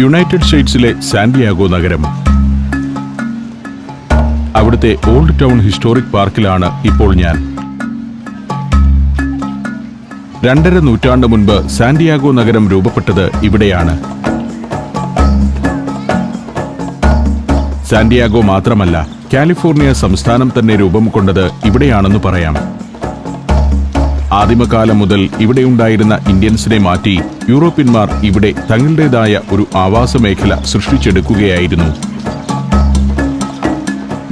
United സ്റ്റേറ്റ്സിലെ Santiago നഗരം. അവിടുത്തെ old town historic പാർക്കിലാണ് ഇപ്പോൾ ഞാൻ. രണ്ടര നൂറ്റാണ്ട് മുൻപ് സാന്റിയാഗോ നഗരം രൂപപ്പെട്ടത് ഇവിടെയാണ്. സാന്റിയാഗോ മാത്രമല്ല കാലിഫോർണിയ സംസ്ഥാനം തന്നെ രൂപം കൊണ്ടത് ഇവിടെയാണെന്ന് പറയാം. ആദിമകാലം മുതൽ ഇവിടെയുണ്ടായിരുന്ന ഇന്ത്യൻസിനെ മാറ്റി യൂറോപ്യന്മാർ ഇവിടെ തങ്ങളുടേതായ ഒരു ആവാസ മേഖല സൃഷ്ടിച്ചെടുക്കുകയായിരുന്നു.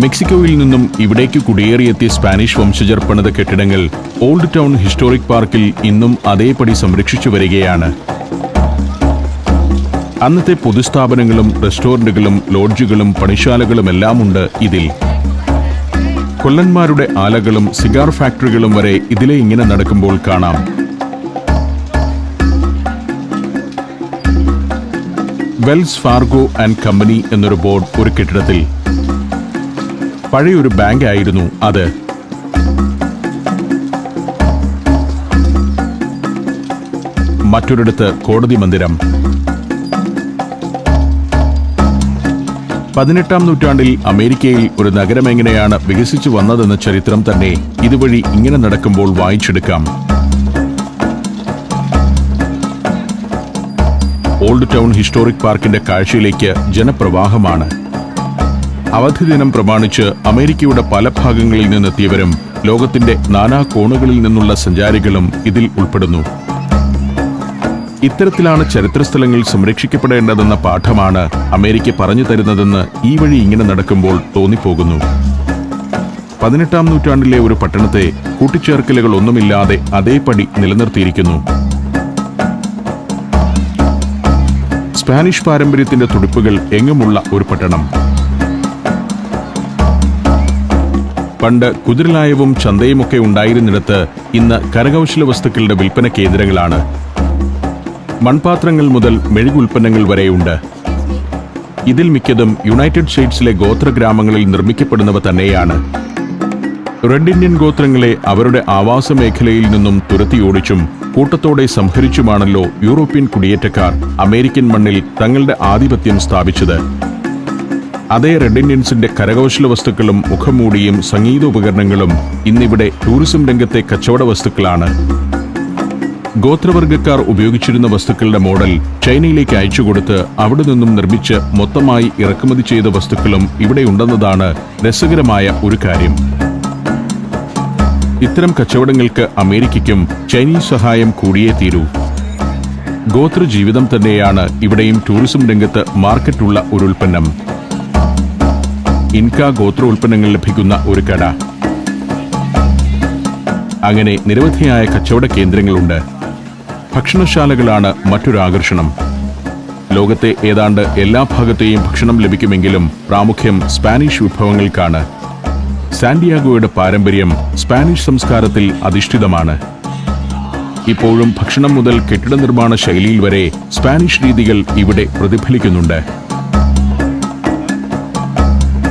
മെക്സിക്കോയിൽ നിന്നും ഇവിടേക്ക് കുടിയേറിയെത്തിയ സ്പാനിഷ് വംശജർ പണിത കെട്ടിടങ്ങൾ ഓൾഡ് ടൗൺ ഹിസ്റ്റോറിക് പാർക്കിൽ ഇന്നും അതേപടി സംരക്ഷിച്ചു വരികയാണ്. അന്നത്തെ പൊതുസ്ഥാപനങ്ങളും റെസ്റ്റോറന്റുകളും ലോഡ്ജുകളും പണിശാലകളുമെല്ലാമുണ്ട് ഇതിൽ. കൊല്ലന്മാരുടെ ആലകളും സിഗാർ ഫാക്ടറികളും വരെ ഇതിലെ ഇങ്ങനെ നടക്കുമ്പോൾ കാണാം. വെൽസ് ഫാർഗോ ആൻഡ് കമ്പനി എന്നൊരു ബോർഡ് ഒരു കെട്ടിടത്തിൽ. പഴയൊരു ബാങ്ക് ആയിരുന്നു അത്. മറ്റൊരിടത്ത് കോടതി മന്ദിരം. പതിനെട്ടാം നൂറ്റാണ്ടിൽ അമേരിക്കയിൽ ഒരു നഗരം എങ്ങനെയാണ് വികസിച്ചു വന്നതെന്ന ചരിത്രം തന്നെ ഇതുവഴി ഇങ്ങനെ നടക്കുമ്പോൾ വായിച്ചെടുക്കാം. ഓൾഡ് ടൗൺ ഹിസ്റ്റോറിക് പാർക്കിന്റെ കാഴ്ചയിലേക്ക് ജനപ്രവാഹമാണ്. അവധി ദിനം പ്രമാണിച്ച് അമേരിക്കയുടെ പല ഭാഗങ്ങളിൽ നിന്നെത്തിയവരും ലോകത്തിന്റെ നാനാ കോണുകളിൽ നിന്നുള്ള സഞ്ചാരികളും ഇതിൽ ഉൾപ്പെടുന്നു. ഇത്തരത്തിലാണ് ചരിത്ര സ്ഥലങ്ങൾ സംരക്ഷിക്കപ്പെടേണ്ടതെന്ന പാഠമാണ് അമേരിക്ക പറഞ്ഞു തരുന്നതെന്ന് ഈ വഴി ഇങ്ങനെ നടക്കുമ്പോൾ തോന്നിപ്പോകുന്നു. പതിനെട്ടാം നൂറ്റാണ്ടിലെ ഒരു പട്ടണത്തെ കൂട്ടിച്ചേർക്കലുകൾ ഒന്നുമില്ലാതെ അതേപടി നിലനിർത്തിയിരിക്കുന്നു. സ്പാനിഷ് പാരമ്പര്യത്തിന്റെ തുടിപ്പുകൾ എങ്ങുമുള്ള ഒരു പട്ടണം. പണ്ട് കുതിരലായവും ചന്തയുമൊക്കെ ഉണ്ടായിരുന്നിടത്ത് ഇന്ന് കരകൗശല വസ്തുക്കളുടെ വിൽപ്പന കേന്ദ്രങ്ങളാണ്. മൺപാത്രങ്ങൾ മുതൽ മെഴുകുൽപ്പന്നങ്ങൾ വരെയുണ്ട്. ഇതിൽ മിക്കതും യുണൈറ്റഡ് സ്റ്റേറ്റ്സിലെ ഗോത്ര ഗ്രാമങ്ങളിൽ നിർമ്മിക്കപ്പെടുന്നവ തന്നെയാണ്. റെഡ് ഇന്ത്യൻ ഗോത്രങ്ങളെ അവരുടെ ആവാസ മേഖലയിൽ നിന്നും തുരത്തിയോടിച്ചും കൂട്ടത്തോടെ സംഹരിച്ചുമാണല്ലോ യൂറോപ്യൻ കുടിയേറ്റക്കാർ അമേരിക്കൻ മണ്ണിൽ തങ്ങളുടെ ആധിപത്യം സ്ഥാപിച്ചത്. അതേ റെഡ് ഇന്ത്യൻസിന്റെ കരകൗശല വസ്തുക്കളും മുഖംമൂടിയും സംഗീതോപകരണങ്ങളും ഇന്നിവിടെ ടൂറിസം രംഗത്തെ കച്ചവട വസ്തുക്കളാണ്. ഗോത്രവർഗക്കാർ ഉപയോഗിച്ചിരുന്ന വസ്തുക്കളുടെ മോഡൽ ചൈനയിലേക്ക് അയച്ചു അയച്ചുകൊടുത്ത് അവിടെ നിന്നും നിർമ്മിച്ച് മൊത്തമായി ഇറക്കുമതി ചെയ്ത വസ്തുക്കളും ഇവിടെയുണ്ടെന്നതാണ് രസകരമായ ഒരു കാര്യം. ഇത്തരം കച്ചവടങ്ങൾക്ക് അമേരിക്കയ്ക്കും ചൈനീസ് സഹായം കൂടിയേ തീരൂ. ഗോത്ര ജീവിതം തന്നെയാണ് ഇവിടെയും ടൂറിസം രംഗത്ത് മാർക്കറ്റുള്ള ഒരു ഉൽപ്പന്നം. ഇൻക ഗോത്ര ഉൽപ്പന്നങ്ങൾ ലഭിക്കുന്ന ഒരു കട. അങ്ങനെ നിരവധിയായ കച്ചവട കേന്ദ്രങ്ങളുണ്ട്. ഭക്ഷണശാലകളാണ് മറ്റൊരു ആകർഷണം. ലോകത്തെ ഏതാണ്ട് എല്ലാ ഭാഗത്തെയും ഭക്ഷണം ലഭിക്കുമെങ്കിലും പ്രാമുഖ്യം സ്പാനിഷ് വിഭവങ്ങൾക്കാണ്. സാന്റിയാഗോയുടെ പാരമ്പര്യം സ്പാനിഷ് സംസ്കാരത്തിൽ അധിഷ്ഠിതമാണ്. ഇപ്പോഴും ഭക്ഷണം മുതൽ കെട്ടിട നിർമ്മാണ ശൈലിയിൽ വരെ സ്പാനിഷ് രീതികൾ ഇവിടെ പ്രതിഫലിക്കുന്നുണ്ട്.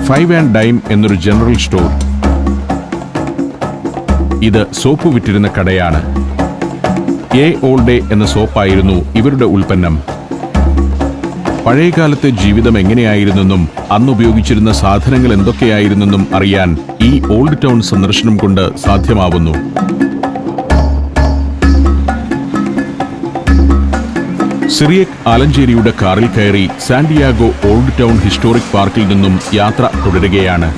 ഫൈവ് ആൻഡ് ഡൈം എന്നൊരു ജനറൽ സ്റ്റോർ. ഇത് സോപ്പ് വിറ്റിരുന്ന കടയാണ്. എ ഓൾ ഡേ എന്ന സോപ്പായിരുന്നു ഇവരുടെ ഉൽപ്പന്നം. പഴയകാലത്തെ ജീവിതം എങ്ങനെയായിരുന്നെന്നും അന്ന് ഉപയോഗിച്ചിരുന്ന സാധനങ്ങൾ എന്തൊക്കെയായിരുന്നെന്നും അറിയാൻ ഈ ഓൾഡ് ടൗൺ സന്ദർശനം കൊണ്ട് സാധ്യമാവുന്നു. സിറിയക് ആലഞ്ചേരിയുടെ കാറിൽ കയറി സാന്റിയാഗോ ഓൾഡ് ടൗൺ ഹിസ്റ്റോറിക് പാർക്കിൽ നിന്നും യാത്ര തുടരുകയാണ്.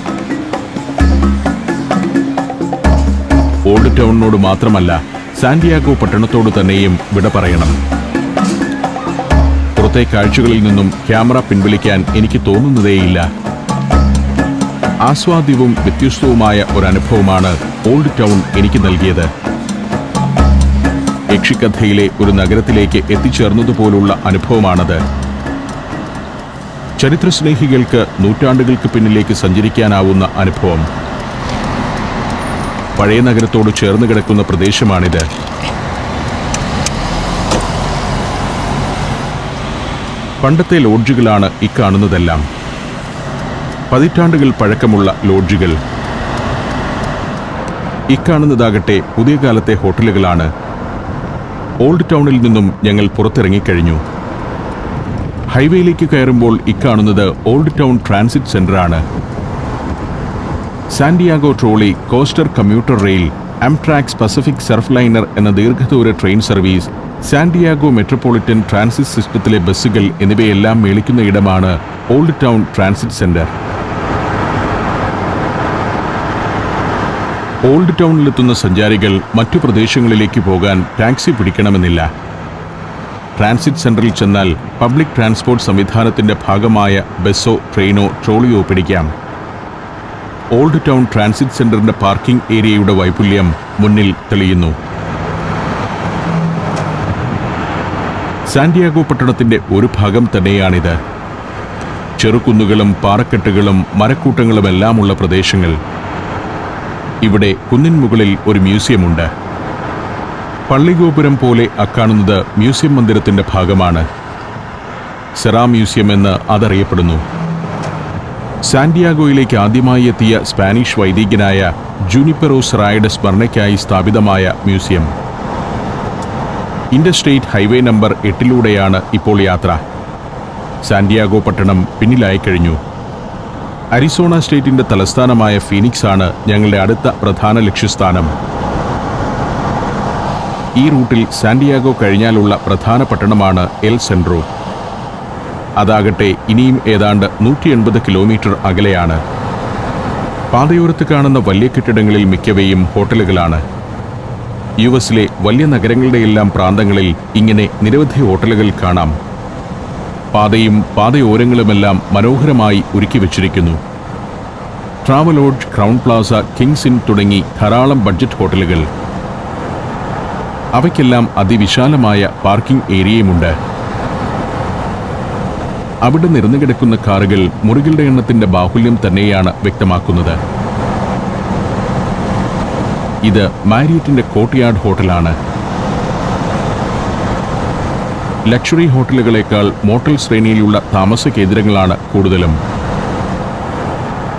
ഓൾഡ് ടൗണിനോട് മാത്രമല്ല സാന്റിയാഗോ പട്ടണത്തോട് തന്നെയും വിട പറയണം. പുറത്തെ കാഴ്ചകളിൽ നിന്നും ക്യാമറ പിൻവലിക്കാൻ എനിക്ക് തോന്നുന്നതേയില്ല. ആസ്വാദ്യവും വ്യത്യസ്തവുമായ ഒരനുഭവമാണ് ഓൾഡ് ടൗൺ എനിക്ക് നൽകിയത്. യക്ഷിക്കഥയിലെ ഒരു നഗരത്തിലേക്ക് എത്തിച്ചേർന്നതുപോലുള്ള അനുഭവമാണത്. ചരിത്രസ്നേഹികൾക്ക് നൂറ്റാണ്ടുകൾക്ക് പിന്നിലേക്ക് സഞ്ചരിക്കാനാവുന്ന അനുഭവം. പഴയ നഗരത്തോട് ചേർന്ന് കിടക്കുന്ന പ്രദേശമാണിത്. പണ്ടത്തെ ലോഡ്ജുകളാണ് ഇക്കാണുന്നതെല്ലാം പതിറ്റാണ്ടുകൾ പഴക്കമുള്ള ലോഡ്ജുകൾ. ഇക്കാണുന്നതാകട്ടെ പുതിയ കാലത്തെ ഹോട്ടലുകളാണ്. ഓൾഡ് ടൗണിൽ നിന്നും ഞങ്ങൾ പുറത്തിറങ്ങിക്കഴിഞ്ഞു ഹൈവേയിലേക്ക് കയറുമ്പോൾ ഇക്കാണുന്നത് old town transit സെന്ററാണ്. San Diego trolley coaster commuter rail Amtrak's Pacific Surfliner എന്ന ദീർഘദൂര train service San Diego metropolitan transit സിസ്റ്റത്തിലെ ബസ്സുകൾ എന്നിവയെല്ലാം മേളിക്കുന്ന ഇടമാണ് old town transit center. Old ടൗണിലെത്തുന്ന സഞ്ചാരികൾ മറ്റു പ്രദേശങ്ങളിലേക്ക് പോകാൻ ടാക്സി പിടിക്കണമെന്നില്ല. ട്രാൻസിറ്റ് സെന്ററിൽ ചെന്നാൽ പബ്ലിക് ട്രാൻസ്പോർട്ട് സംവിധാനത്തിന്റെ ഭാഗമായ ബസ്സോ ട്രെയിനോ ട്രോളിയോ പിടിക്കാം. ഓൾഡ് ടൗൺ ട്രാൻസിറ്റ് സെന്ററിന്റെ പാർക്കിംഗ് ഏരിയയുടെ വൈപുല്യം മുന്നിൽ തെളിയുന്നു. സാന്റിയാഗോ പട്ടണത്തിന്റെ ഒരു ഭാഗം തന്നെയാണിത്. ചെറുകുന്നുകളും പാറക്കെട്ടുകളും മരക്കൂട്ടങ്ങളുമെല്ലാമുള്ള പ്രദേശങ്ങൾ. ഇവിടെ കുന്നിൻ മുകളിൽ ഒരു മ്യൂസിയമുണ്ട്. പള്ളിഗോപുരം പോലെ അക്കാണുന്നത് മ്യൂസിയം മന്ദിരത്തിന്റെ ഭാഗമാണ്. സെറാ മ്യൂസിയം എന്ന് അതറിയപ്പെടുന്നു. സാന്റിയാഗോയിലേക്ക് ആദ്യമായി എത്തിയ സ്പാനിഷ് വൈദികനായ ജൂനിപ്പെറോസ് റായുടെ സ്മരണയ്ക്കായി സ്ഥാപിതമായ മ്യൂസിയം. ഇൻഡസ്ട്രേറ്റ് ഹൈവേ നമ്പർ എട്ടിലൂടെയാണ് ഇപ്പോൾ യാത്ര. സാന്റിയാഗോ പട്ടണം പിന്നിലായി കഴിഞ്ഞു. അരിസോണ സ്റ്റേറ്റിന്റെ തലസ്ഥാനമായ ഫീനിക്സ് ആണ് ഞങ്ങളുടെ അടുത്ത പ്രധാന ലക്ഷ്യസ്ഥാനം. ഈ റൂട്ടിൽ സാന്റിയാഗോ കഴിഞ്ഞാലുള്ള പ്രധാന പട്ടണമാണ് എൽ സെൻട്രോ. അതാകട്ടെ ഇനിയും ഏതാണ്ട് നൂറ്റി എൺപത് കിലോമീറ്റർ അകലെയാണ്. പാതയോരത്ത് കാണുന്ന വലിയ കെട്ടിടങ്ങളിൽ മിക്കവയും ഹോട്ടലുകളാണ്. യു എസിലെ വലിയ നഗരങ്ങളുടെയെല്ലാം പ്രാന്തങ്ങളിൽ ഇങ്ങനെ നിരവധി ഹോട്ടലുകൾ കാണാം. പാതയും പാതയോരങ്ങളുമെല്ലാം മനോഹരമായി ഒരുക്കി വച്ചിരിക്കുന്നു. Travelodge Crown Plaza Kings Inn തുടങ്ങി ധാരാളം ബഡ്ജറ്റ് ഹോട്ടലുകൾ. അവയ്ക്കെല്ലാം അതിവിശാലമായ പാർക്കിംഗ് ഏരിയയുമുണ്ട്. അവിടെ നിറഞ്ഞു കിടക്കുന്ന കാറുകൾ മുറികളുടെ എണ്ണത്തിന്റെ ബാഹുല്യം തന്നെയാണ് വ്യക്തമാക്കുന്നത്. ഇത് മാരിയറ്റിന്റെ കോട്ട്യാർഡ് ഹോട്ടലാണ്. ലക്ഷറി ഹോട്ടലുകളേക്കാൾ മോട്ടൽ ശ്രേണിയിലുള്ള താമസ കേന്ദ്രങ്ങളാണ് കൂടുതലും.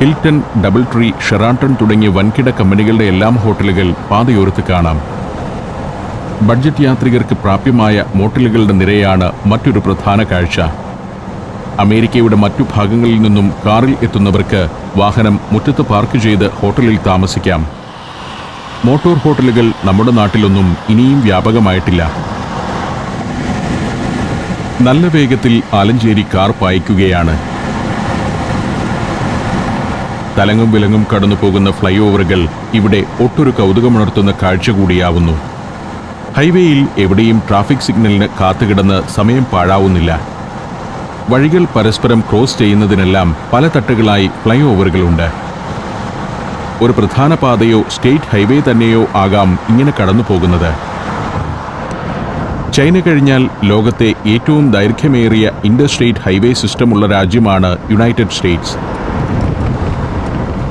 ഹിൽട്ടൺ ഡബിൾ ട്രീ ഷെറാട്ടൺ തുടങ്ങിയ വൻകിട കമ്പനികളുടെ എല്ലാം ഹോട്ടലുകൾ പാതയോരത്ത് കാണാം. ബഡ്ജറ്റ് യാത്രികർക്ക് പ്രാപ്യമായ മോട്ടലുകളുടെ നിരയാണ് മറ്റൊരു പ്രധാന കാഴ്ച. അമേരിക്കയുടെ മറ്റു ഭാഗങ്ങളിൽ നിന്നും കാറിൽ എത്തുന്നവർക്ക് വാഹനം മുറ്റത്ത് പാർക്ക് ചെയ്ത് ഹോട്ടലിൽ താമസിക്കാം. മോട്ടോർ ഹോട്ടലുകൾ നമ്മുടെ നാട്ടിലൊന്നും ഇനിയും വ്യാപകമായിട്ടില്ല. നല്ല വേഗത്തിൽ ആലഞ്ചേരി കാർ പായിക്കുകയാണ്. തലങ്ങും വിലങ്ങും കടന്നു പോകുന്ന ഫ്ലൈ ഓവറുകൾ ഇവിടെ ഒട്ടൊരു കൗതുകമുണർത്തുന്ന കാഴ്ച കൂടിയാവുന്നു. ഹൈവേയിൽ എവിടെയും ട്രാഫിക് സിഗ്നലിന് കാത്തുകിടന്ന് സമയം പാഴാവുന്നില്ല. വഴികൾ പരസ്പരം ക്രോസ് ചെയ്യുന്നതിനെല്ലാം പല തട്ടുകളായി ഫ്ലൈ ഓവറുകളുണ്ട് ഒരു പ്രധാന പാതയോ സ്റ്റേറ്റ് ഹൈവേ തന്നെയോ ആകാം ഇങ്ങനെ കടന്നു പോകുന്നത് ചൈന കഴിഞ്ഞാൽ ലോകത്തെ ഏറ്റവും ദൈർഘ്യമേറിയ ഇൻഡർസ്റ്റേറ്റ് ഹൈവേ സിസ്റ്റമുള്ള രാജ്യമാണ് യുണൈറ്റഡ് സ്റ്റേറ്റ്സ്.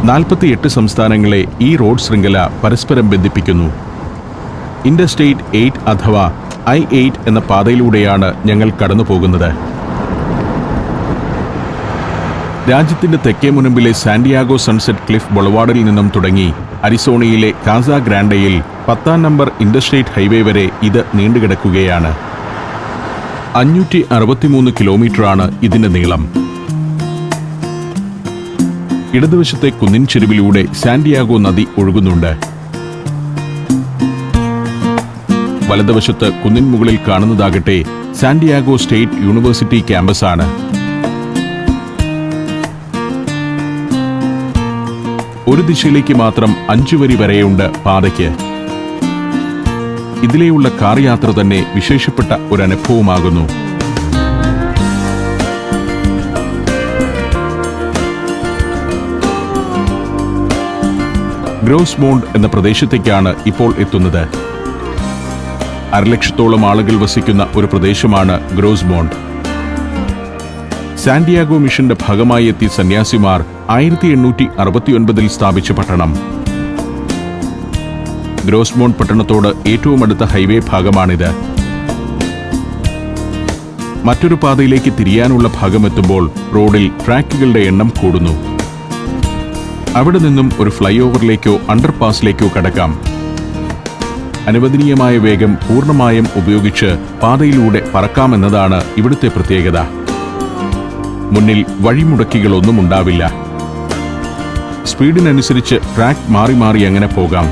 നാൽപ്പത്തിയെട്ട് സംസ്ഥാനങ്ങളെ ഈ റോഡ് ശൃംഖല പരസ്പരം ബന്ധിപ്പിക്കുന്നു. ഇൻഡർസ്റ്റേറ്റ് എയ്റ്റ് അഥവാ ഐ എയ്റ്റ് എന്ന പാതയിലൂടെയാണ് ഞങ്ങൾ കടന്നു പോകുന്നത് രാജ്യത്തിന്റെ തെക്കേ മുനമ്പിലെ സാന്റിയാഗോ സൺസെറ്റ് ക്ലിഫ് ബൊളവാർഡിൽ നിന്നും തുടങ്ങി അരിസോണയിലെ കാസ ഗ്രാൻഡയിൽ പത്താം നമ്പർ ഇൻഡസ്ട്രേറ്റ് ഹൈവേ വരെ ഇത് നീണ്ടുകിടക്കുകയാണ്. അഞ്ഞൂറ്റി അറുപത്തിമൂന്ന് കിലോമീറ്ററാണ് ഇതിന്റെ നീളം. ഇടതുവശത്തെ കുന്നിൻ ചെരുവിലൂടെ സാന്റിയാഗോ നദി ഒഴുകുന്നുണ്ട്. വലതുവശത്ത് കുന്നിൻ മുകളിൽ കാണുന്നതാകട്ടെ സാന്റിയാഗോ സ്റ്റേറ്റ് യൂണിവേഴ്സിറ്റി ക്യാമ്പസാണ്. ഒരു ദിശയിലേക്ക് മാത്രം അഞ്ചു വരി വരെയുണ്ട് പാതയ്ക്ക്. ഇതിലെയുള്ള കാർ യാത്ര തന്നെ വിശേഷപ്പെട്ട ഒരു അനുഭവമാകുന്നു. ഗ്രോസ് മോണ്ട് എന്ന പ്രദേശത്തേക്കാണ് ഇപ്പോൾ എത്തുന്നത്. അരലക്ഷത്തോളം ആളുകൾ വസിക്കുന്ന ഒരു പ്രദേശമാണ് ഗ്രോസ് മോണ്ട് സാന്റിയാഗോ മിഷന്റെ ഭാഗമായി എത്തിയ സന്യാസിമാർ ആയിരത്തി എണ്ണൂറ്റി അറുപത്തിയൊൻപതിൽ സ്ഥാപിച്ച പട്ടണം. ഗ്രോസ്മോൺ പട്ടണത്തോട് ഏറ്റവും അടുത്ത ഹൈവേ ഭാഗമാണിത്. മറ്റൊരു പാതയിലേക്ക് തിരിയാനുള്ള ഭാഗമെത്തുമ്പോൾ റോഡിൽ ട്രാക്കുകളുടെ എണ്ണം കൂടുന്നു. അവിടെ നിന്നും ഒരു ഫ്ലൈ ഓവറിലേക്കോ അണ്ടർപാസിലേക്കോ കടക്കാം. അനുവദനീയമായ വേഗം പൂർണമായും ഉപയോഗിച്ച് പാതയിലൂടെ പറക്കാമെന്നതാണ് ഇവിടുത്തെ പ്രത്യേകത. മുന്നിൽ വഴിമുടക്കികളൊന്നും ഉണ്ടാവില്ല. സ്പീഡിനനുസരിച്ച് ട്രാക്ക് മാറി മാറി അങ്ങനെ പോകാം?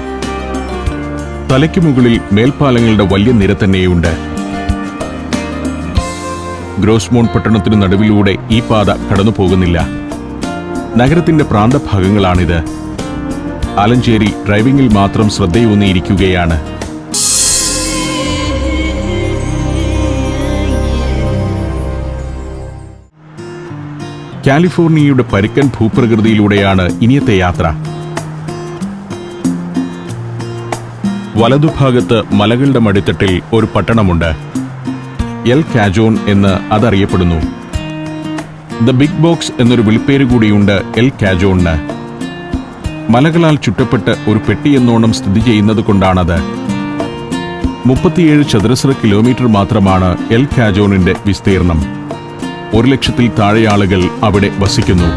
തലയ്ക്ക് മുകളിൽ മേൽപ്പാലങ്ങളുടെ വലിയ നിര തന്നെയുണ്ട്. ഗ്രോസ്മോൺ പട്ടണത്തിന് നടുവിലൂടെ ഈ പാത കടന്നു പോകുന്നില്ല നഗരത്തിന്റെ പ്രാന്തഭാഗങ്ങളാണിത്. ആലഞ്ചേരി ഡ്രൈവിംഗിൽ മാത്രം ശ്രദ്ധയൂന്നിയിരിക്കുകയാണ്. കാലിഫോർണിയയുടെ പരുക്കൻ ഭൂപ്രകൃതിയിലൂടെയാണ് ഇനിയത്തെ യാത്ര. വലതുഭാഗത്ത് മലകളുടെ മടിത്തട്ടിൽ ഒരു പട്ടണമുണ്ട്. എൽ കാജോൺ എന്ന് അതറിയപ്പെടുന്നു. ദ ബിഗ് ബോക്സ് എന്നൊരു വിളിപ്പേര് കൂടിയുണ്ട് എൽ കാജോണിന്. മലകളാൽ ചുറ്റപ്പെട്ട് ഒരു പെട്ടിയെന്നോണം സ്ഥിതി ചെയ്യുന്നത് കൊണ്ടാണത്. മുപ്പത്തിയേഴ് ചതുരശ്ര കിലോമീറ്റർ മാത്രമാണ് എൽ കാജോണിന്റെ വിസ്തീർണം. ഒരു ലക്ഷത്തിൽ താഴെ ആളുകൾ അവിടെ വസിക്കുന്നു.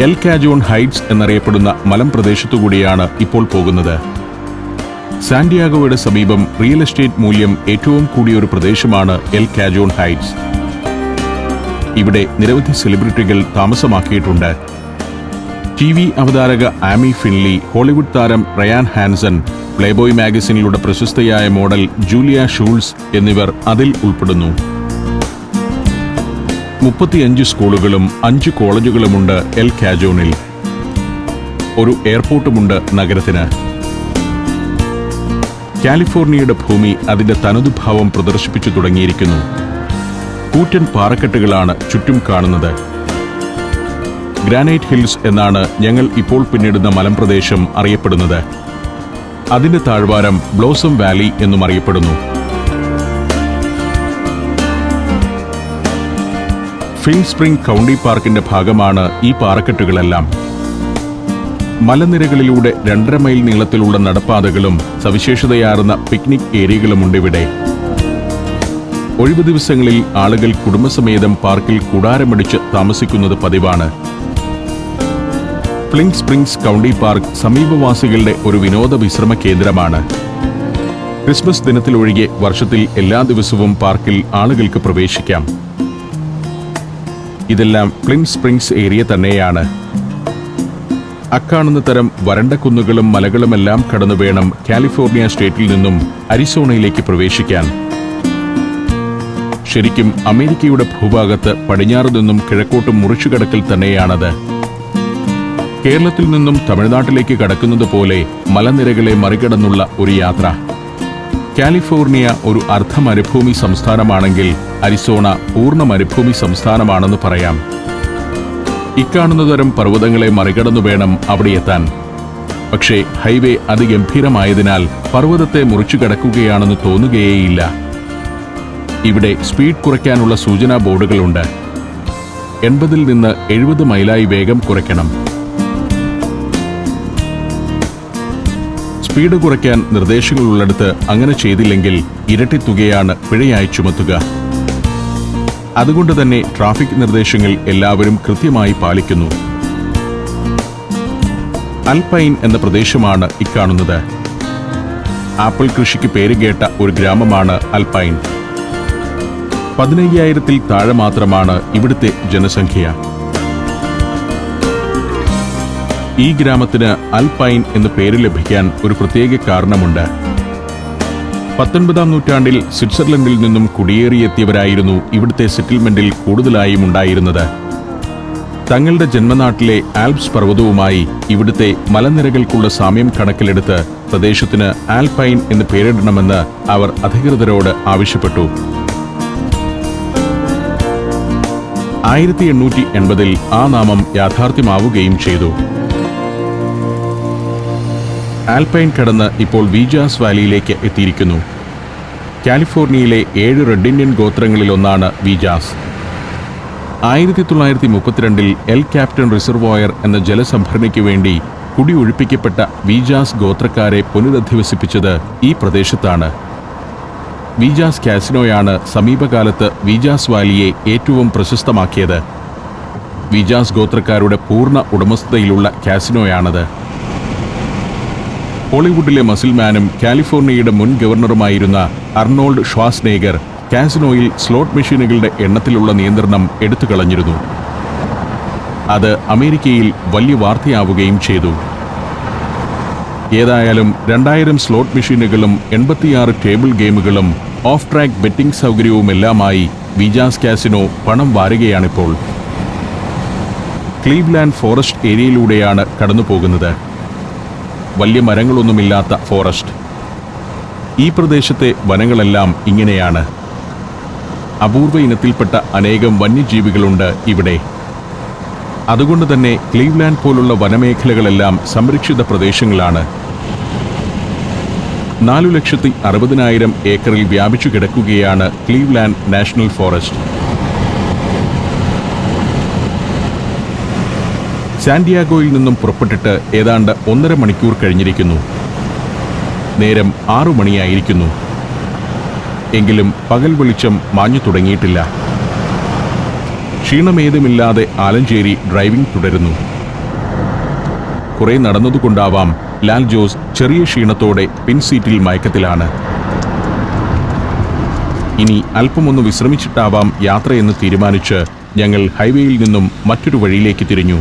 എൽ കാജോൺ ഹൈറ്റ്സ് എന്നറിയപ്പെടുന്ന മലം പ്രദേശത്തുകൂടിയാണ് ഇപ്പോൾ പോകുന്നത്. സാന്റിയാഗോയുടെ സമീപം റിയൽ എസ്റ്റേറ്റ് മൂല്യം ഏറ്റവും കൂടിയ ഒരു പ്രദേശമാണ് എൽ കാജോൺ ഹൈറ്റ്സ്. ഇവിടെ നിരവധി സെലിബ്രിറ്റികൾ താമസമാക്കിയിട്ടുണ്ട്. ടി വി അവതാരക ആമി ഫിൻലി ഹോളിവുഡ് താരം റയാൻ ഹാൻസൺ പ്ലേബോയ് മാഗസിനിലൂടെ പ്രശസ്തയായ മോഡൽ ജൂലിയ ഷൂൾസ് എന്നിവർ അതിൽ ഉൾപ്പെടുന്നു. മുപ്പത്തിയഞ്ച് സ്കൂളുകളും അഞ്ച് കോളേജുകളുമുണ്ട് എൽ കാജോണിൽ. ഒരു എയർപോർട്ടുമുണ്ട് നഗരത്തിന്. കാലിഫോർണിയയുടെ ഭൂമി അതിന്റെ തനതുഭാവം പ്രദർശിപ്പിച്ചു തുടങ്ങിയിരിക്കുന്നു. കൂറ്റൻ പാറക്കെട്ടുകളാണ് ചുറ്റും കാണുന്നത്. ഗ്രാനൈറ്റ് ഹിൽസ് എന്നാണ് ഞങ്ങൾ ഇപ്പോൾ പിന്നിടുന്ന മലമ്പ്രദേശം അറിയപ്പെടുന്നത്. അതിന്റെ താഴ്വാരം ബ്ലോസം വാലി എന്നും അറിയപ്പെടുന്നു. ഫിൻ സ്പ്രിംഗ് കൗണ്ടി പാർക്കിന്റെ ഭാഗമാണ് ഈ പാറക്കെട്ടുകളെല്ലാം. മലനിരകളിലൂടെ രണ്ടര മൈൽ നീളത്തിലുള്ള നടപ്പാതകളും സവിശേഷതയാർന്ന പിക്നിക് ഏരിയകളുമുണ്ട് ഇവിടെ ഒഴിവു ദിവസങ്ങളിൽ ആളുകൾ കുടുംബസമേതം പാർക്കിൽ കൂടാരമടിച്ച് താമസിക്കുന്നത് പതിവാണ്. ഫ്ലിങ് സ്പ്രിംഗ്സ് കൗണ്ടി പാർക്ക് സമീപവാസികളുടെ ഒരു വിനോദ വിശ്രമ കേന്ദ്രമാണ്. ക്രിസ്മസ് ദിനത്തിലൊഴികെ വർഷത്തിൽ എല്ലാ ദിവസവും പാർക്കിൽ ആളുകൾക്ക് പ്രവേശിക്കാം. ഇതെല്ലാം ക്ലിൻ സ്പ്രിങ്സ് ഏരിയ തന്നെയാണ്. അക്കാണുന്ന തരം വരണ്ട കുന്നുകളും മലകളുമെല്ലാം കടന്നു വേണം കാലിഫോർണിയ സ്റ്റേറ്റിൽ നിന്നും അരിസോണയിലേക്ക് പ്രവേശിക്കാൻ. ശരിക്കും അമേരിക്കയുടെ ഭൂഭാഗത്ത് പടിഞ്ഞാറ് നിന്നും കിഴക്കോട്ടും മുറിച്ചുകടക്കൽ തന്നെയാണത്. കേരളത്തിൽ നിന്നും തമിഴ്നാട്ടിലേക്ക് കടക്കുന്നത് പോലെ മലനിരകളെ മറികടന്നുള്ള ഒരു യാത്ര. കാലിഫോർണിയ ഒരു അർദ്ധ മരുഭൂമി സംസ്ഥാനമാണെങ്കിൽ അരിസോണ പൂർണ മരുഭൂമി സംസ്ഥാനമാണെന്ന് പറയാം. ഇക്കാണുന്ന തരം പർവതങ്ങളെ മറികടന്നു വേണം അവിടെ എത്താൻ. പക്ഷേ ഹൈവേ അതിഗംഭീരമായതിനാൽ പർവതത്തെ മുറിച്ചു കടക്കുകയാണെന്ന് തോന്നുകയേയില്ല. ഇവിടെ സ്പീഡ് കുറയ്ക്കാനുള്ള സൂചനാ ബോർഡുകളുണ്ട്. എൺപതിൽ നിന്ന് എഴുപത് മൈലായി വേഗം കുറയ്ക്കണം. സ്പീഡ് കുറയ്ക്കാൻ നിർദ്ദേശങ്ങളുള്ളിടത്ത് അങ്ങനെ ചെയ്തില്ലെങ്കിൽ ഇരട്ടി തുകയാണ് പിഴയായി ചുമത്തുക. അതുകൊണ്ട് തന്നെ ട്രാഫിക് നിർദ്ദേശങ്ങൾ എല്ലാവരും കൃത്യമായി പാലിക്കുന്നു. അൽപൈൻ എന്ന പ്രദേശമാണ് ഇക്കാണുന്നത്. ആപ്പിൾ കൃഷിക്ക് പേരുകേട്ട ഒരു ഗ്രാമമാണ് അൽപൈൻ. പതിനയ്യായിരത്തിൽ താഴെ മാത്രമാണ് ഇവിടുത്തെ ജനസംഖ്യ. ഈ ഗ്രാമത്തിന് അൽപൈൻ എന്ന പേര് ലഭിക്കാൻ ഒരു പ്രത്യേക കാരണമുണ്ട്. പത്തൊൻപതാം നൂറ്റാണ്ടിൽ സ്വിറ്റ്സർലൻഡിൽ നിന്നും കുടിയേറിയെത്തിയവരായിരുന്നു ഇവിടുത്തെ സെറ്റിൽമെന്റിൽ കൂടുതലായും ഉണ്ടായിരുന്നത്. തങ്ങളുടെ ജന്മനാട്ടിലെ ആൽപ്സ് പർവതവുമായി ഇവിടുത്തെ മലനിരകൾക്കുള്ള സാമ്യം കണക്കിലെടുത്ത് പ്രദേശത്തിന് ആൽപൈൻ എന്ന് പേരിടണമെന്ന് അവർ അധികൃതരോട് ആവശ്യപ്പെട്ടു. ആയിരത്തി എണ്ണൂറ്റി എൺപതിൽ ആ നാമം യാഥാർത്ഥ്യമാവുകയും ചെയ്തു. ആൽപൈൻ കടന്ന് ഇപ്പോൾ വീജാസ് വാലിയിലേക്ക് എത്തിയിരിക്കുന്നു. കാലിഫോർണിയയിലെ ഏഴ് റെഡ് ഇന്ത്യൻ ഗോത്രങ്ങളിലൊന്നാണ് വീജാസ് ആയിരത്തി തൊള്ളായിരത്തി മുപ്പത്തിരണ്ടിൽ എൽ ക്യാപ്റ്റൻ റിസർവോയർ എന്ന ജലസംഭരണിക്ക് വേണ്ടി കുടിയൊഴിപ്പിക്കപ്പെട്ട വീജാസ് ഗോത്രക്കാരെ പുനരധിവസിപ്പിച്ചത് ഈ പ്രദേശത്താണ്. വീജാസ് കാസിനോയാണ് സമീപകാലത്ത് വീജാസ് വാലിയെ ഏറ്റവും പ്രശസ്തമാക്കിയത്. വിജാസ് ഗോത്രക്കാരുടെ പൂർണ ഉടമസ്ഥതയിലുള്ള കാസിനോയാണത്. ഹോളിവുഡിലെ മസിൽമാനും കാലിഫോർണിയയുടെ മുൻ ഗവർണറുമായിരുന്ന അർണോൾഡ് ഷ്വാസ്നേഗർ കാസിനോയിൽ സ്ലോട്ട് മെഷീനുകളുടെ എണ്ണത്തിലുള്ള നിയന്ത്രണം എടുത്തു കളഞ്ഞിരുന്നു. അത് അമേരിക്കയിൽ വലിയ വാർത്തയാവുകയും ചെയ്തു. ഏതായാലും രണ്ടായിരം സ്ലോട്ട് മെഷീനുകളും എൺപത്തിയാറ് ടേബിൾ ഗെയിമുകളും ഓഫ് ട്രാക്ക് ബെറ്റിംഗ് സൗകര്യവുമെല്ലാമായി വിജാസ് കാസിനോ പണം വാരുകയാണിപ്പോൾ. ക്ലീവ്ലാൻഡ് ഫോറസ്റ്റ് ഏരിയയിലൂടെയാണ് കടന്നു പോകുന്നത് വലിയ മരങ്ങളൊന്നുമില്ലാത്ത ഫോറസ്റ്റ്. ഈ പ്രദേശത്തെ വനങ്ങളെല്ലാം ഇങ്ങനെയാണ്. അപൂർവ ഇനത്തിൽപ്പെട്ട അനേകം വന്യജീവികളുണ്ട് ഇവിടെ. അതുകൊണ്ട് തന്നെ ക്ലീവ്ലാൻഡ് പോലുള്ള വനമേഖലകളെല്ലാം സംരക്ഷിത പ്രദേശങ്ങളാണ്. നാലു ലക്ഷത്തി അറുപതിനായിരം ഏക്കറിൽ വ്യാപിച്ചു കിടക്കുകയാണ് ക്ലീവ്ലാൻഡ് നാഷണൽ ഫോറസ്റ്റ്. സാന്റിയാഗോയിൽ നിന്നും പുറപ്പെട്ടിട്ട് ഏതാണ്ട് ഒന്നര മണിക്കൂർ കഴിഞ്ഞിരിക്കുന്നു. നേരം ആറു മണിയായിരിക്കുന്നു. എങ്കിലും പകൽ വെളിച്ചം മാഞ്ഞു തുടങ്ങിയിട്ടില്ല. ക്ഷീണമേതുമില്ലാതെ ആലഞ്ചേരി ഡ്രൈവിംഗ് തുടരുന്നു. കുറെ നടന്നതുകൊണ്ടാവാം ലാൽ ജോസ് ചെറിയ ക്ഷീണത്തോടെ പിൻസീറ്റിൽ മയക്കത്തിലാണ്. ഇനി അല്പമൊന്ന് വിശ്രമിച്ചിട്ടാവാം യാത്രയെന്ന് തീരുമാനിച്ച് ഞങ്ങൾ ഹൈവേയിൽ നിന്നും മറ്റൊരു വഴിയിലേക്ക് തിരിഞ്ഞു.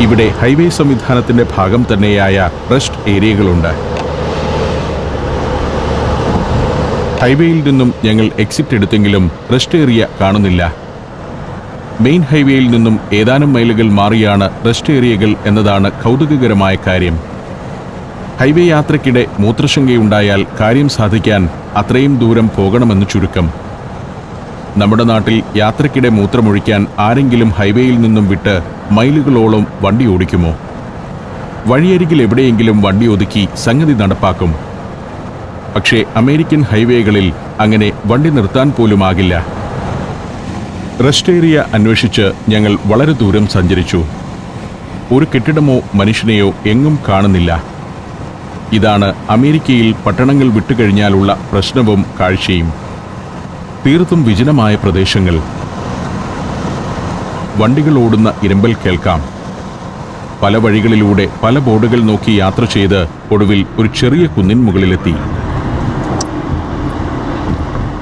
ഇവിടെ ഹൈവേ സംവിധാനത്തിന്റെ ഭാഗം തന്നെയായ റെസ്റ്റ് ഏരിയകളുണ്ട്. ഹൈവേയിൽ നിന്നും ഞങ്ങൾ എക്സിറ്റ് എടുത്തെങ്കിലും റെസ്റ്റ് ഏരിയ കാണുന്നില്ല. മെയിൻ ഹൈവേയിൽ നിന്നും ഏതാനും മൈലുകൾ മാറിയാണ് റെസ്റ്റ് ഏരിയകൾ എന്നതാണ് കൗതുകകരമായ കാര്യം. ഹൈവേ യാത്രയ്ക്കിടെ മൂത്രശങ്കയുണ്ടായാൽ കാര്യം സാധിക്കാൻ അത്രയും ദൂരം പോകണമെന്ന് ചുരുക്കം. നമ്മുടെ നാട്ടിൽ യാത്രയ്ക്കിടെ മൂത്രമൊഴിക്കാൻ ആരെങ്കിലും ഹൈവേയിൽ നിന്നും വിട്ട് മൈലുകളോളം വണ്ടി ഓടിക്കുമോ? വഴിയരികിൽ എവിടെയെങ്കിലും വണ്ടി ഒതുക്കി സംഗതി നടപ്പാക്കും. പക്ഷേ അമേരിക്കൻ ഹൈവേകളിൽ അങ്ങനെ വണ്ടി നിർത്താൻ പോലും ആകില്ല. റെസ്റ്റ് ഏരിയ അന്വേഷിച്ച് ഞങ്ങൾ വളരെ ദൂരം സഞ്ചരിച്ചു. ഒരു കെട്ടിടമോ മനുഷ്യനെയോ എങ്ങും കാണുന്നില്ല. ഇതാണ് അമേരിക്കയിൽ പട്ടണങ്ങൾ വിട്ടുകഴിഞ്ഞാലുള്ള പ്രശ്നവും കാഴ്ചയും. തീർത്തും വിജനമായ പ്രദേശങ്ങൾ. വണ്ടികൾ ഓടുന്ന ഇരമ്പൽ കേൾക്കാം. പല വഴികളിലൂടെ പല ബോർഡുകൾ നോക്കി യാത്ര ചെയ്ത് ഒടുവിൽ ഒരു ചെറിയ കുന്നിൻ മുകളിലെത്തി.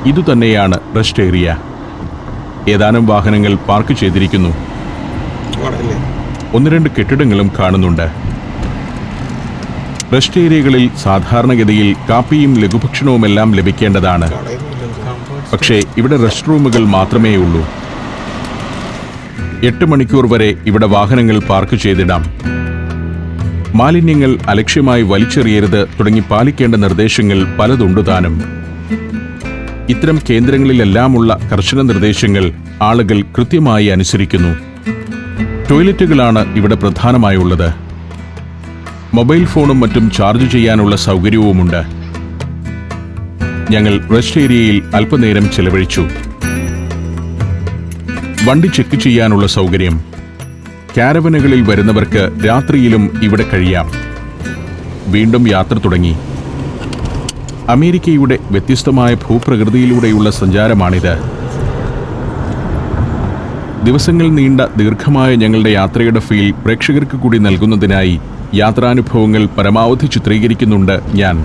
ഇതുതന്നെയാണ് റെസ്റ്റ് ഏരിയ. ഏതാനും വാഹനങ്ങൾ പാർക്ക് ചെയ്തിരിക്കുന്നു. ഒന്ന് രണ്ട് കെട്ടിടങ്ങളും കാണുന്നുണ്ട്. റെസ്റ്റ് ഏരിയകളിൽ സാധാരണഗതിയിൽ കാപ്പിയും ലഘുഭക്ഷണവുമെല്ലാം ലഭിക്കേണ്ടതാണ്. പക്ഷേ ഇവിടെ റെസ്റ്റ് റൂമുകൾ മാത്രമേ ഉള്ളൂ. എട്ട് മണിക്കൂർ വരെ ഇവിടെ വാഹനങ്ങൾ പാർക്ക് ചെയ്തിടാം. മാലിന്യങ്ങൾ അലക്ഷ്യമായി വലിച്ചെറിയരുത് തുടങ്ങി പാലിക്കേണ്ട നിർദ്ദേശങ്ങൾ പലതുണ്ട് താനും. ഇത്തരം കേന്ദ്രങ്ങളിലെല്ലാമുള്ള കർശന നിർദ്ദേശങ്ങൾ ആളുകൾ കൃത്യമായി അനുസരിക്കുന്നു. ടോയ്ലറ്റുകളാണ് ഇവിടെ പ്രധാനമായുള്ളത്. മൊബൈൽ ഫോണും മറ്റും ചാർജ് ചെയ്യാനുള്ള സൗകര്യവുമുണ്ട്. ഞങ്ങൾ റെസ്റ്റ് ഏരിയയിൽ അല്പനേരം ചെലവഴിച്ചു. വണ്ടി ചെക്ക് ചെയ്യാനുള്ള സൗകര്യം. കാരവനുകളിൽ വരുന്നവർക്ക് രാത്രിയിലും ഇവിടെ കഴിയാം. വീണ്ടും യാത്ര തുടങ്ങി. അമേരിക്കയുടെ വ്യത്യസ്തമായ ഭൂപ്രകൃതിയിലൂടെയുള്ള സഞ്ചാരമാണിത്. ദിവസങ്ങൾ നീണ്ട ദീർഘമായ ഞങ്ങളുടെ യാത്രയുടെ ഫീൽ പ്രേക്ഷകർക്ക് കൂടി നൽകുന്നതിനായി യാത്രാനുഭവങ്ങൾ പരമാവധി ചിത്രീകരിക്കുന്നുണ്ട് ഞാൻ.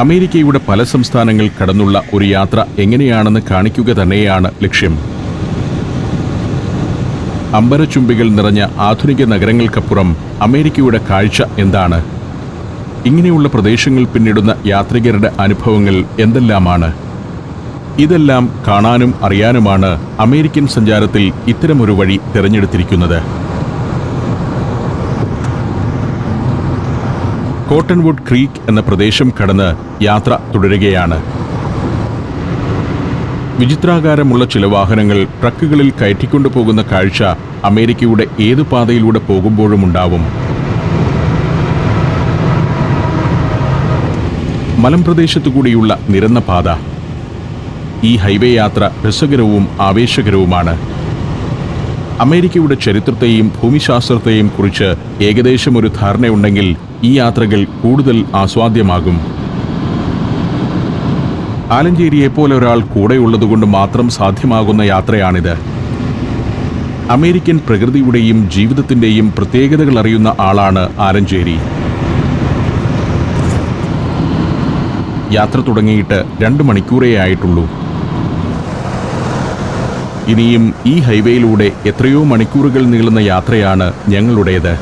അമേരിക്കയുടെ പല സംസ്ഥാനങ്ങൾ കടന്നുള്ള ഒരു യാത്ര എങ്ങനെയാണെന്ന് കാണിക്കുക തന്നെയാണ് ലക്ഷ്യം. അമ്പരച്ചുംബികൾ നിറഞ്ഞ ആധുനിക നഗരങ്ങൾക്കപ്പുറം അമേരിക്കയുടെ കാഴ്ച എന്താണ്? ഇങ്ങനെയുള്ള പ്രദേശങ്ങൾ പിന്നിടുന്ന യാത്രികരുടെ അനുഭവങ്ങൾ എന്തെല്ലാമാണ്? ഇതെല്ലാം കാണാനും അറിയാനുമാണ് അമേരിക്കൻ സഞ്ചാരത്തിൽ ഇത്തരമൊരു വഴി തിരഞ്ഞെടുത്തിരിക്കുന്നത്. കോട്ടൺവുഡ് ക്രീക്ക് എന്ന പ്രദേശം കടന്ന് യാത്ര തുടരുകയാണ്. വിചിത്രാകാരമുള്ള ചില വാഹനങ്ങൾ ട്രക്കുകളിൽ കയറ്റിക്കൊണ്ടു പോകുന്ന കാഴ്ച അമേരിക്കയുടെ ഏതു പാതയിലൂടെ പോകുമ്പോഴും ഉണ്ടാവും. മലമ്പ്രദേശത്തുകൂടിയുള്ള നിരന്ന പാത. ഈ ഹൈവേ യാത്ര രസകരവും ആവേശകരവുമാണ്. അമേരിക്കയുടെ ചരിത്രത്തെയും ഭൂമിശാസ്ത്രത്തെയും കുറിച്ച് ഏകദേശം ഒരു ധാരണയുണ്ടെങ്കിൽ ഈ യാത്രകൾ കൂടുതൽ ആസ്വാദ്യമാകും. ആലഞ്ചേരിയെ പോലെ ഒരാൾ കൂടെയുള്ളതുകൊണ്ട് മാത്രം സാധ്യമാകുന്ന യാത്രയാണിത്. അമേരിക്കൻ പ്രകൃതിയുടെയും ജീവിതത്തിന്റെയും പ്രത്യേകതകൾ അറിയുന്ന ആളാണ് ആലഞ്ചേരി. യാത്ര തുടങ്ങിയിട്ട് രണ്ട് മണിക്കൂറേ ആയിട്ടുള്ളൂ. ഇനിയും ഈ ഹൈവേയിലൂടെ എത്രയോ മണിക്കൂറുകൾ നീളുന്ന യാത്രയാണ് ഞങ്ങളുടേത്.